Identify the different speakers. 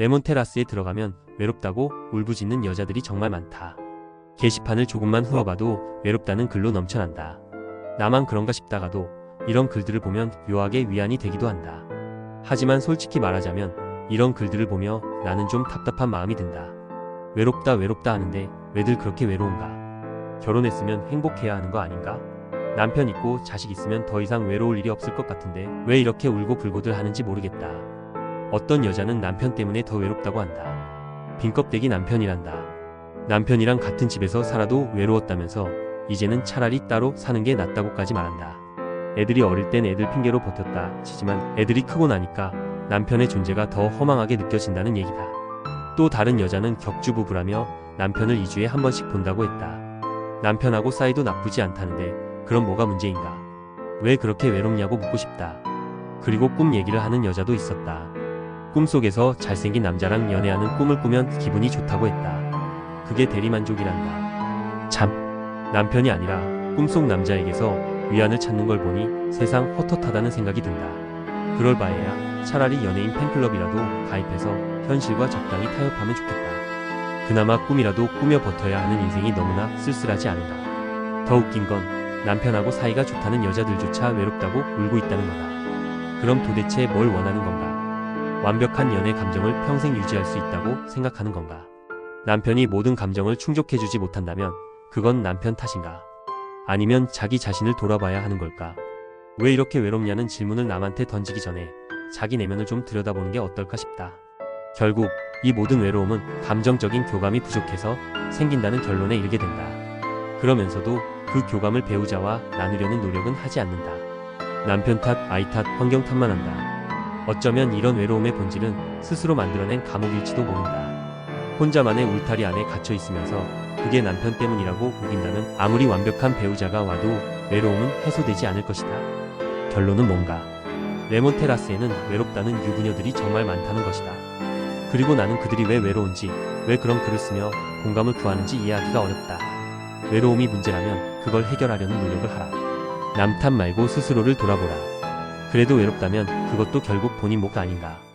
Speaker 1: 레몬 테라스에 들어가면 외롭다고 울부짖는 여자들이 정말 많다. 게시판을 조금만 후어봐도 외롭다는 글로 넘쳐난다. 나만 그런가 싶다가도 이런 글들을 보면 묘하게 위안이 되기도 한다. 하지만 솔직히 말하자면 이런 글들을 보며 나는 좀 답답한 마음이 든다. 외롭다 외롭다 하는데 왜들 그렇게 외로운가? 결혼했으면 행복해야 하는 거 아닌가? 남편 있고 자식 있으면 더 이상 외로울 일이 없을 것 같은데 왜 이렇게 울고 불고들 하는지 모르겠다. 어떤 여자는 남편 때문에 더 외롭다고 한다. 빈껍데기 남편이란다. 남편이랑 같은 집에서 살아도 외로웠다면서 이제는 차라리 따로 사는 게 낫다고까지 말한다. 애들이 어릴 땐 애들 핑계로 버텼다 치지만 애들이 크고 나니까 남편의 존재가 더 허망하게 느껴진다는 얘기다. 또 다른 여자는 격주 부부라며 남편을 2주에 한 번씩 본다고 했다. 남편하고 사이도 나쁘지 않다는데 그럼 뭐가 문제인가? 왜 그렇게 외롭냐고 묻고 싶다. 그리고 꿈 얘기를 하는 여자도 있었다. 꿈속에서 잘생긴 남자랑 연애하는 꿈을 꾸면 기분이 좋다고 했다. 그게 대리만족이란다. 참, 남편이 아니라 꿈속 남자에게서 위안을 찾는 걸 보니 세상 헛헛하다는 생각이 든다. 그럴 바에야 차라리 연예인 팬클럽이라도 가입해서 현실과 적당히 타협하면 좋겠다. 그나마 꿈이라도 꾸며 버텨야 하는 인생이 너무나 쓸쓸하지 않은가. 더 웃긴 건 남편하고 사이가 좋다는 여자들조차 외롭다고 울고 있다는 거다. 그럼 도대체 뭘 원하는 건가? 완벽한 연애 감정을 평생 유지할 수 있다고 생각하는 건가? 남편이 모든 감정을 충족해주지 못한다면 그건 남편 탓인가? 아니면 자기 자신을 돌아봐야 하는 걸까? 왜 이렇게 외롭냐는 질문을 남한테 던지기 전에 자기 내면을 좀 들여다보는 게 어떨까 싶다. 결국 이 모든 외로움은 감정적인 교감이 부족해서 생긴다는 결론에 이르게 된다. 그러면서도 그 교감을 배우자와 나누려는 노력은 하지 않는다. 남편 탓, 아이 탓, 환경 탓만 한다. 어쩌면 이런 외로움의 본질은 스스로 만들어낸 감옥일지도 모른다. 혼자만의 울타리 안에 갇혀 있으면서 그게 남편 때문이라고 우긴다면 아무리 완벽한 배우자가 와도 외로움은 해소되지 않을 것이다. 결론은 뭔가? 레몬 테라스에는 외롭다는 유부녀들이 정말 많다는 것이다. 그리고 나는 그들이 왜 외로운지, 왜 그런 글을 쓰며 공감을 구하는지 이해하기가 어렵다. 외로움이 문제라면 그걸 해결하려는 노력을 하라. 남탓 말고 스스로를 돌아보라. 그래도 외롭다면 그것도 결국 본인 몫 아닌가.